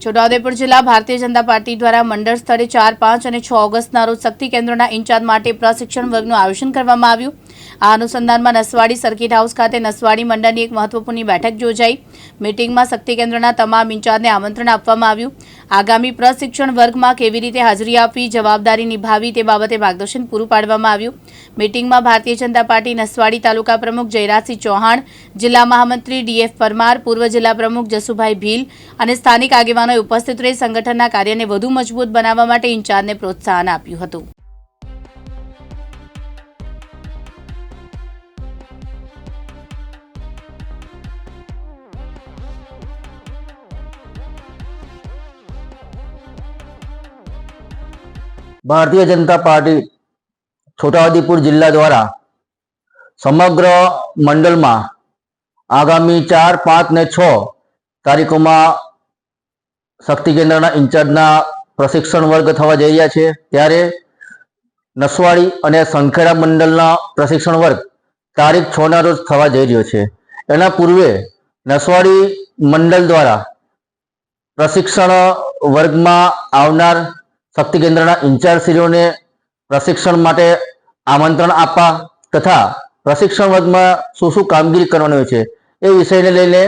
છોટાઉદેપુર જિલ્લા ભારતીય જનતા પાર્ટી દ્વારા મંડળ સ્તરે ચાર પાંચ અને છ ઓગસ્ટના રોજ શક્તિ કેન્દ્રોના ઇન્ચાર્જ માટે પ્રશિક્ષણ વર્ગનું આયોજન કરવામાં આવ્યું. આ અનુસંધાનમાં નસવાડી સર્કિટ હાઉસ ખાતે નસવાડી મંડળની એક મહત્વપૂર્ણ બેઠક યોજાઈ. મિટિંગમાં શક્તિ કેન્દ્રના તમામ ઇન્ચાર્જને આમંત્રણ આપવામાં આવ્યું. આગામી પ્રશિક્ષણ વર્ગમાં કેવી રીતે હાજરી આપવી, જવાબદારી નિભાવી તે બાબતે માર્ગદર્શન પૂરું પાડવામાં આવ્યું. મીટિંગમાં ભારતીય જનતા પાર્ટી નસવાડી તાલુકા પ્રમુખ જયરાજસિંહ ચૌહાણ, જિલ્લા મહામંત્રી ડીએફ પરમાર, પૂર્વ જિલ્લા પ્રમુખ જસુભાઈ ભીલ અને સ્થાનિક આગેવાનોએ ઉપસ્થિત રહી સંગઠનના કાર્યને વધુ મજબૂત બનાવવા માટે ઇન્ચાર્જને પ્રોત્સાહન આપ્યું હતું. ભારતીય જનતા પાર્ટી છોટાઉદેપુર જિલ્લા દ્વારા સમગ્ર મંડળમાં આગામી ચાર, પાંચ ને છ તારીખોમાં શક્તિ કેન્દ્રના ઇન્ચાર્જના પ્રશિક્ષણ વર્ગ થવા જઈ રહ્યા છે. ત્યારે નસવાડી અને સંખેડા મંડળના પ્રશિક્ષણ વર્ગ તારીખ છ ના રોજ થવા જઈ રહ્યો છે. એના પૂર્વે નસવાડી મંડળ દ્વારા પ્રશિક્ષણ વર્ગમાં આવનાર શક્તિ કેન્દ્રના ઇન્ચાર્જશ્રીઓને પ્રશિક્ષણ માટે આમંત્રણ આપવા તથા પ્રશિક્ષણ વર્ગમાં શું શું કામગીરી કરવાની હોય છે એ વિષયને લઈને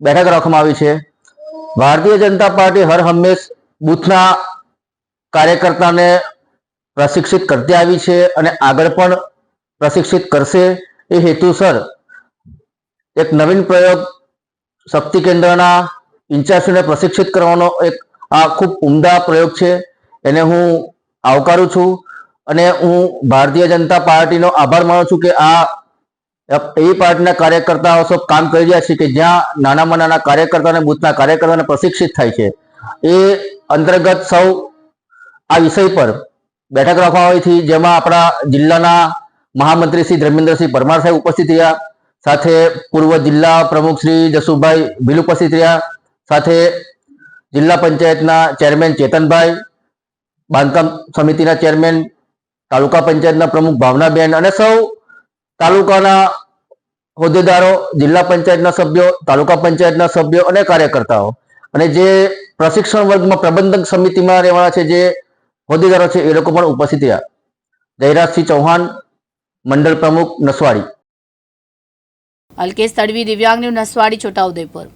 બેઠક રાખવામાં આવી છે. ભારતીય જનતા પાર્ટી હર હંમેશ બૂથના કાર્યકર્તાને પ્રશિક્ષિત કરતી આવી છે અને આગળ પણ પ્રશિક્ષિત કરશે એ હેતુસર એક નવીન પ્રયોગ શક્તિ કેન્દ્રના ઇન્ચાર્જને પ્રશિક્ષિત કરવાનો એક આ ખૂબ ઉમદા પ્રયોગ છે. એને હું આવકારું છું અને હું ભારતીય જનતા પાર્ટીનો આભાર માનું છું કે આ એવી પાર્ટીના કાર્યકર્તાઓ સૌ કામ કરી રહ્યા છે કે જ્યાં નાનામાં નાના કાર્યકર્તા અને બૂથના કાર્યકર્તાને પ્રશિક્ષિત થાય છે. એ અંતર્ગત સૌ આ વિષય પર બેઠક રાખવામાં આવી જેમાં આપણા જિલ્લાના મહામંત્રી શ્રી ધર્મેન્દ્રસિંહ પરમાર સાહેબ ઉપસ્થિત રહ્યા, સાથે પૂર્વ જિલ્લા પ્રમુખ શ્રી જસુભાઈ ભીલ ઉપસ્થિત રહ્યા, સાથે જિલ્લા પંચાયતના ચેરમેન ચેતનભાઈ બાંધકામ સમિતિના ચેરમેન, તાલુકા પંચાયતના પ્રમુખ ભાવનાબેન અને સૌ તાલુકાના હોદ્દેદારો, જિલ્લા પંચાયતના સભ્યો, તાલુકા પંચાયતના સભ્યો અને કાર્યકર્તાઓ. અને જે પ્રશિક્ષણ વર્ગમાં પ્રબંધક સમિતિમાં રહેવાના છે જે હોદ્દેદારો છે, એ લોકો પણ ઉપસ્થિત રહ્યા. જયરાજસિંહ ચૌહાણ, મંડળ પ્રમુખ નસવાડી. અલ્કેશ તડવી, દિવ્યાંગ ન્યૂઝ નસવાડી, છોટાઉદેપુર.